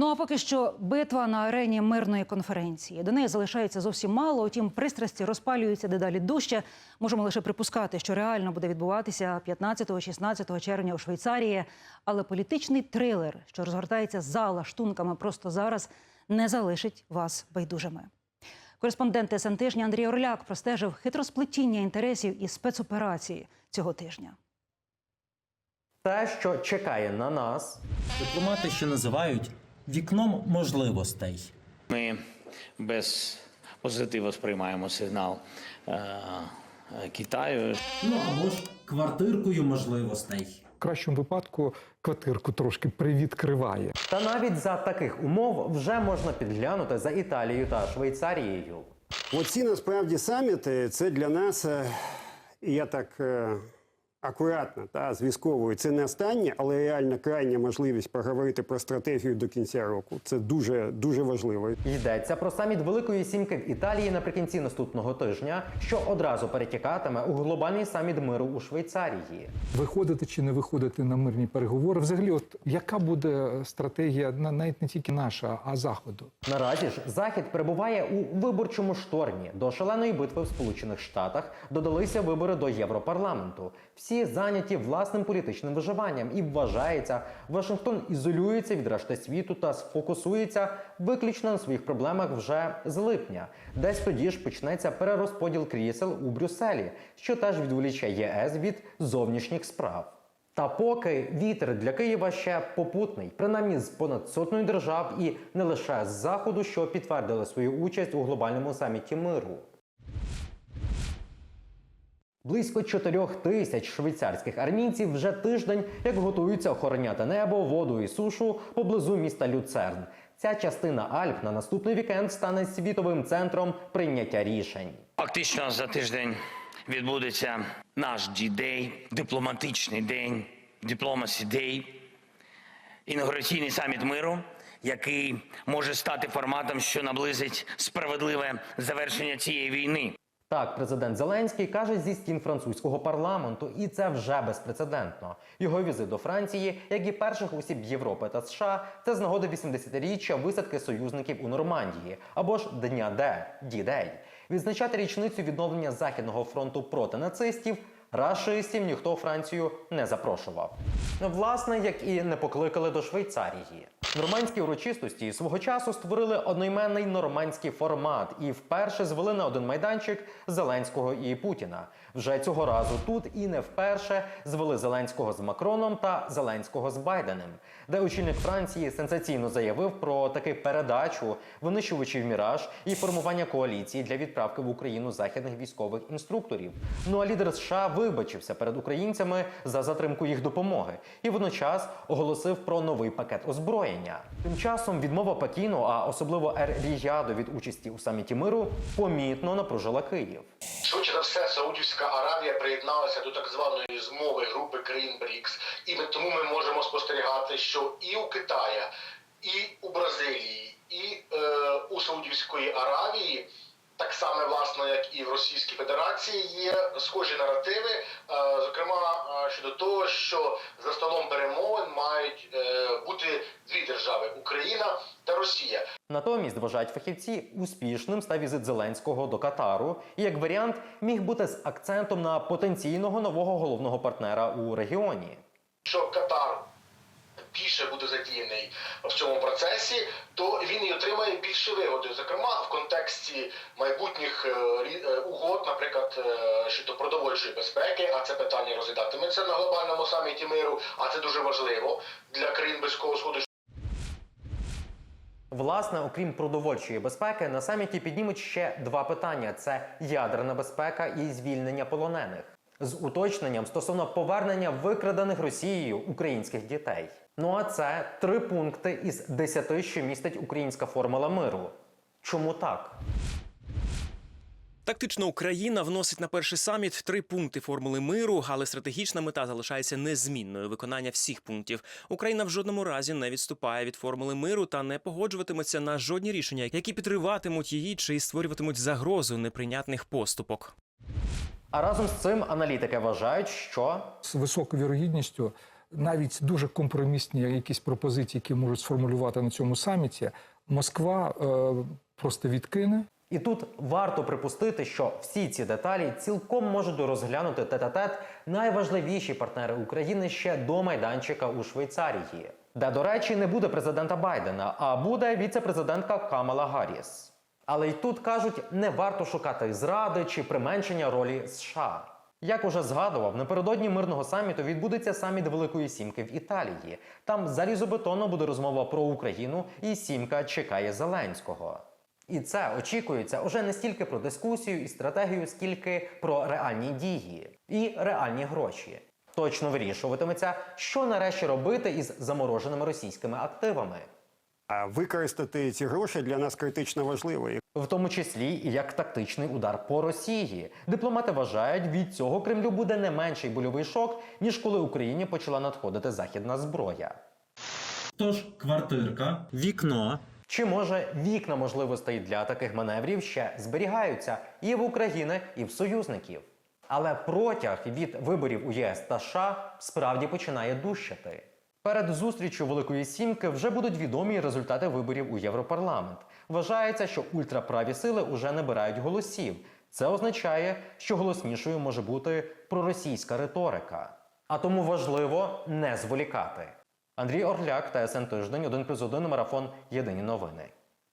Ну а поки що битва на арені мирної конференції. До неї залишається зовсім мало. Утім, пристрасті розпалюються дедалі дужче. Можемо лише припускати, що реально буде відбуватися 15-16 червня у Швейцарії. Але політичний трилер, що розгортається за лаштунками просто зараз, не залишить вас байдужими. Кореспондент ТСН тижня Андрій Орляк простежив хитросплетіння інтересів і спецоперації цього тижня. Те, що чекає на нас, Дипломати ще називають вікном можливостей. Ми без позитиву сприймаємо сигнал е, е, Китаю. Ну або ж квартиркою можливостей. В кращому випадку квартирку трошки привідкриває. та навіть за таких умов вже можна підглянути за Італією та Швейцарією. Оці насправді саміти це для нас, е, я так е, акуратно та з військовою. Це не остання, але реально крайня можливість поговорити про стратегію до кінця року. Це дуже дуже важливо. Йдеться про саміт Великої Сімки в Італії наприкінці наступного тижня, що одразу перетікатиме у глобальний саміт миру у Швейцарії. Виходити чи не виходити на мирні переговори. Взагалі, от яка буде стратегія на- навіть не тільки наша, а заходу? Наразі ж захід перебуває у виборчому штормі. До шаленої битви в Сполучених Штатах додалися вибори до Європарламенту. Всі зайняті власним політичним виживанням і вважається, Вашингтон ізолюється від решти світу та сфокусується виключно на своїх проблемах вже з липня. Десь тоді ж почнеться перерозподіл крісел у Брюсселі, що теж відволіче ЄС від зовнішніх справ. Та поки вітер для Києва ще попутний, принаймні з понад сотнею держав і не лише з заходу, що підтвердили свою участь у глобальному саміті миру. Близько чотирьох тисяч швейцарських армійців вже тиждень як готуються охороняти небо, воду і сушу поблизу міста Люцерн. Ця частина Альп на наступний вікенд стане світовим центром прийняття рішень. Фактично за тиждень відбудеться наш дідей, дипломатичний день, Diplomacy Day, інаугураційний саміт миру, який може стати форматом, що наблизить справедливе завершення цієї війни. Так, президент Зеленський каже зі стін французького парламенту, і це вже безпрецедентно. Його візит до Франції, як і перших осіб Європи та США, це з нагоди 80-річчя висадки союзників у Нормандії або ж Дня Д Дідей. Відзначати річницю відновлення західного фронту проти нацистів. Рашистів ніхто Францію не запрошував. Власне, як і не покликали до Швейцарії. Нормандські урочистості свого часу створили одноіменний нормандський формат і вперше звели на один майданчик Зеленського і Путіна. Вже цього разу тут і не вперше звели Зеленського з Макроном та Зеленського з Байденом, де очільник Франції сенсаційно заявив про таки передачу винищувачів міраж і формування коаліції для відправки в Україну західних військових інструкторів. Ну а лідер США вибачився перед українцями за затримку їх допомоги і водночас оголосив про новий пакет озброєння. Тим часом відмова Пекіну, а особливо Ер-Ріяду від участі у саміті миру, помітно напружила Київ. Швидше за все, Саудівська Аравія приєдналася до так званої змови групи країн БРІКС, і ми тому ми можемо спостерігати, що і у Китая, і у Бразилії, і е, у Саудівської Аравії. Так само, власне, як і в Російській Федерації, є схожі наративи, е, зокрема е, щодо того, що за столом перемовин мають е, бути дві держави Україна та Росія. Натомість вважають фахівці успішним став візит Зеленського до Катару, і як варіант міг бути з акцентом на потенційного нового головного партнера у регіоні. що Катар більше буде задіяний в цьому процесі, то він і отримає більше вигоди, зокрема в контексті майбутніх е, е, угод, наприклад, е, щодо продовольчої безпеки, а це питання розглядатиметься на глобальному саміті миру, а це дуже важливо для країн близького сходу. Власне, окрім продовольчої безпеки, на саміті піднімуть ще два питання: це ядерна безпека і звільнення полонених. З уточненням стосовно повернення викрадених Росією українських дітей. Ну а це три пункти із десяти, що містить українська формула миру. Чому так? Тактично Україна вносить на перший саміт три пункти формули миру, але стратегічна мета залишається незмінною виконання всіх пунктів. Україна в жодному разі не відступає від формули миру та не погоджуватиметься на жодні рішення, які підриватимуть її чи створюватимуть загрозу неприйнятних поступок. А разом з цим аналітики вважають, що З високою вірогідністю навіть дуже компромісні якісь пропозиції, які можуть сформулювати на цьому саміті, Москва е, просто відкине. І тут варто припустити, що всі ці деталі цілком можуть розглянути тет-а-тет найважливіші партнери України ще до майданчика у Швейцарії, де, до речі, не буде президента Байдена, а буде віце-президентка Камала Гарріс. Але й тут кажуть, не варто шукати зради чи применшення ролі США. Як уже згадував, напередодні мирного саміту відбудеться саміт Великої Сімки в Італії. Там залізобетонно буде розмова про Україну, і сімка чекає Зеленського. І це очікується уже не стільки про дискусію і стратегію, скільки про реальні дії і реальні гроші. Точно вирішуватиметься, що нарешті робити із замороженими російськими активами, використати ці гроші для нас критично важливо. В тому числі і як тактичний удар по Росії. Дипломати вважають, від цього Кремлю буде не менший больовий шок, ніж коли Україні почала надходити західна зброя. Тож квартирка, вікно, Чи може вікна можливостей для таких маневрів ще зберігаються і в України, і в союзників? Але протяг від виборів у ЄС та США справді починає дущати. Перед зустрічю Великої Сімки вже будуть відомі результати виборів у Європарламент. Вважається, що ультраправі сили уже набирають голосів. Це означає, що голоснішою може бути проросійська риторика. А тому важливо не зволікати. Андрій Орляк, та СН Тиждень, 1+,1, марафон. Єдині новини.